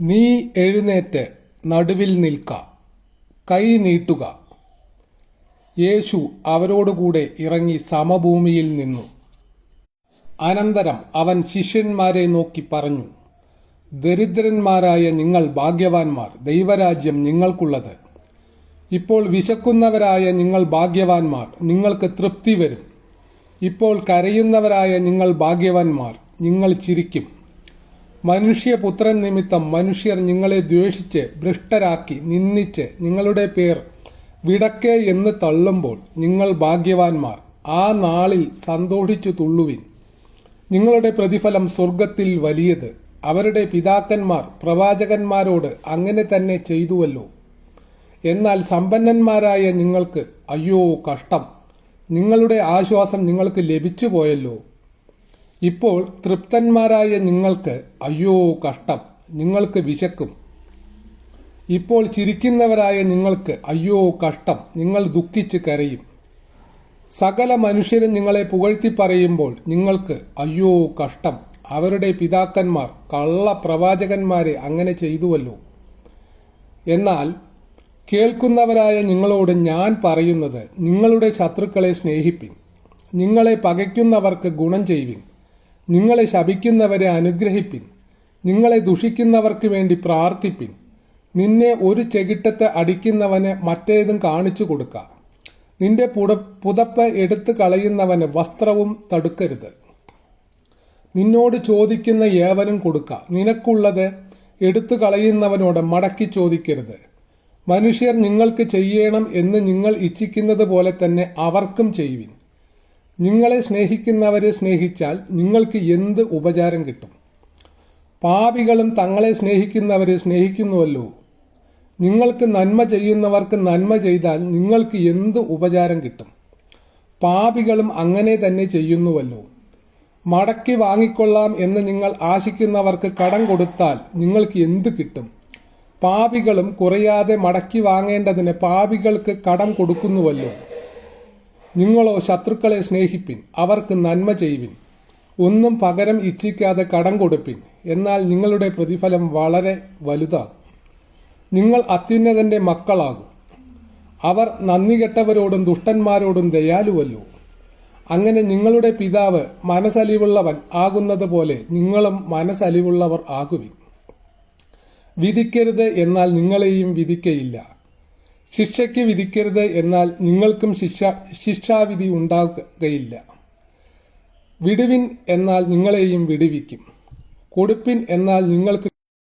നീ എഴുന്നേറ്റ് നടുവിൽ നിൽക്ക. കൈ നീട്ടുക. യേശു അവരോടുകൂടെ ഇറങ്ങി സമഭൂമിയിൽ നിന്നു. അനന്തരം അവൻ ശിഷ്യന്മാരെ നോക്കി പറഞ്ഞു ദരിദ്രന്മാരായ നിങ്ങൾ ഭാഗ്യവാന്മാർ ദൈവരാജ്യം നിങ്ങൾക്കുള്ളത്. ഇപ്പോൾ വിശക്കുന്നവരായ നിങ്ങൾ ഭാഗ്യവാന്മാർ നിങ്ങൾക്ക് തൃപ്തി വരും. ഇപ്പോൾ കരയുന്നവരായ നിങ്ങൾ ഭാഗ്യവാന്മാർ നിങ്ങൾ ചിരിക്കും. മനുഷ്യപുത്രൻ നിമിത്തം മനുഷ്യർ നിങ്ങളെ ദ്വേഷിച്ച് ഭ്രഷ്ടരാക്കി നിന്ദിച്ച് നിങ്ങളുടെ പേർ വിടക്കേ എന്ന് തള്ളുമ്പോൾ നിങ്ങൾ ഭാഗ്യവാന്മാർ. ആ നാളിൽ സന്തോഷിച്ചു തുള്ളുവിൻ. നിങ്ങളുടെ പ്രതിഫലം സ്വർഗത്തിൽ വലിയത് അവരുടെ പിതാക്കന്മാർ പ്രവാചകന്മാരോട് അങ്ങനെ തന്നെ ചെയ്തുവല്ലോ. എന്നാൽ സമ്പന്നന്മാരായ നിങ്ങൾക്ക് അയ്യോ കഷ്ടം. നിങ്ങളുടെ ആശ്വാസം നിങ്ങൾക്ക് ലഭിച്ചു പോയല്ലോ ഇപ്പോൾ തൃപ്തന്മാരായ നിങ്ങൾക്ക് അയ്യോ കഷ്ടം നിങ്ങൾക്ക് വിശക്കും. ഇപ്പോൾ ചിരിക്കുന്നവരായ നിങ്ങൾക്ക് അയ്യോ കഷ്ടം നിങ്ങൾ ദുഃഖിച്ച് കരയും. സകല മനുഷ്യരും നിങ്ങളെ പുകഴ്ത്തി പറയുമ്പോൾ നിങ്ങൾക്ക് അയ്യോ കഷ്ടം അവരുടെ പിതാക്കന്മാർ കള്ള പ്രവാചകന്മാരെ അങ്ങനെ ചെയ്തുവല്ലോ. എന്നാൽ കേൾക്കുന്നവരായ നിങ്ങളോട് ഞാൻ പറയുന്നത് നിങ്ങളുടെ ശത്രുക്കളെ സ്നേഹിപ്പിൻ നിങ്ങളെ പകയ്ക്കുന്നവർക്ക് ഗുണം ചെയ്യുവിൻ. നിങ്ങളെ ശപിക്കുന്നവരെ അനുഗ്രഹിപ്പിൻ. നിങ്ങളെ ദുഷിക്കുന്നവർക്ക് വേണ്ടി പ്രാർത്ഥിപ്പിൻ. നിന്നെ ഒരു ചെകിട്ടത്തെ അടിക്കുന്നവന് മറ്റേതും കാണിച്ചു കൊടുക്ക. നിന്റെ പുട പുതപ്പ് എടുത്തു കളയുന്നവന് വസ്ത്രവും തടുക്കരുത്. നിന്നോട് ചോദിക്കുന്ന ഏവനും കൊടുക്ക. നിനക്കുള്ളത് എടുത്തു കളയുന്നവനോട് മടക്കി ചോദിക്കരുത്. മനുഷ്യർ നിങ്ങൾക്ക് ചെയ്യണം എന്ന് നിങ്ങൾ ഇച്ഛിക്കുന്നത് പോലെ തന്നെ അവർക്കും ചെയ്യുവിൻ. നിങ്ങളെ സ്നേഹിക്കുന്നവരെ സ്നേഹിച്ചാൽ നിങ്ങൾക്ക് എന്ത് ഉപചാരം കിട്ടും? പാപികളും തങ്ങളെ സ്നേഹിക്കുന്നവരെ സ്നേഹിക്കുന്നുവല്ലോ. നിങ്ങൾക്ക് നന്മ ചെയ്യുന്നവർക്ക് നന്മ ചെയ്താൽ നിങ്ങൾക്ക് എന്ത് ഉപചാരം കിട്ടും? പാപികളും അങ്ങനെ തന്നെ ചെയ്യുന്നുവല്ലോ. മടക്കി വാങ്ങിക്കൊള്ളാം എന്ന് നിങ്ങൾ ആശിക്കുന്നവർക്ക് കടം കൊടുത്താൽ നിങ്ങൾക്ക് എന്ത് കിട്ടും? പാപികളും കുറയാതെ മടക്കി വാങ്ങേണ്ടതിന് പാപികൾക്ക് കടം കൊടുക്കുന്നുവല്ലോ. നിങ്ങളോ ശത്രുക്കളെ സ്നേഹിപ്പിൻ അവർക്ക് നന്മ ചെയ്യുവിൻ. ഒന്നും പകരം ഇച്ഛിക്കാതെ കടം കൊടുപ്പിൻ എന്നാൽ നിങ്ങളുടെ പ്രതിഫലം വളരെ വലുതാകും നിങ്ങൾ അത്യുന്നതന്റെ മക്കളാകും. അവർ നന്ദികെട്ടവരോടും ദുഷ്ടന്മാരോടും ദയാലുവല്ലോ. അങ്ങനെ നിങ്ങളുടെ പിതാവ് മനസ്സലിവുള്ളവൻ ആകുന്നത് പോലെ നിങ്ങളും മനസ്സലിവുള്ളവർ ആകുവിൻ. വിധിക്കരുത് എന്നാൽ നിങ്ങളെയും വിധിക്കയില്ല. ശിക്ഷയ്ക്ക് വിധിക്കരുത് എന്നാൽ നിങ്ങൾക്കും ശിക്ഷ ശിക്ഷാവിധി ഉണ്ടാകുകയില്ല വിടുവിൻ എന്നാൽ നിങ്ങളെയും വിടുവിക്കും. കൊടുപ്പിൻ എന്നാൽ നിങ്ങൾക്ക്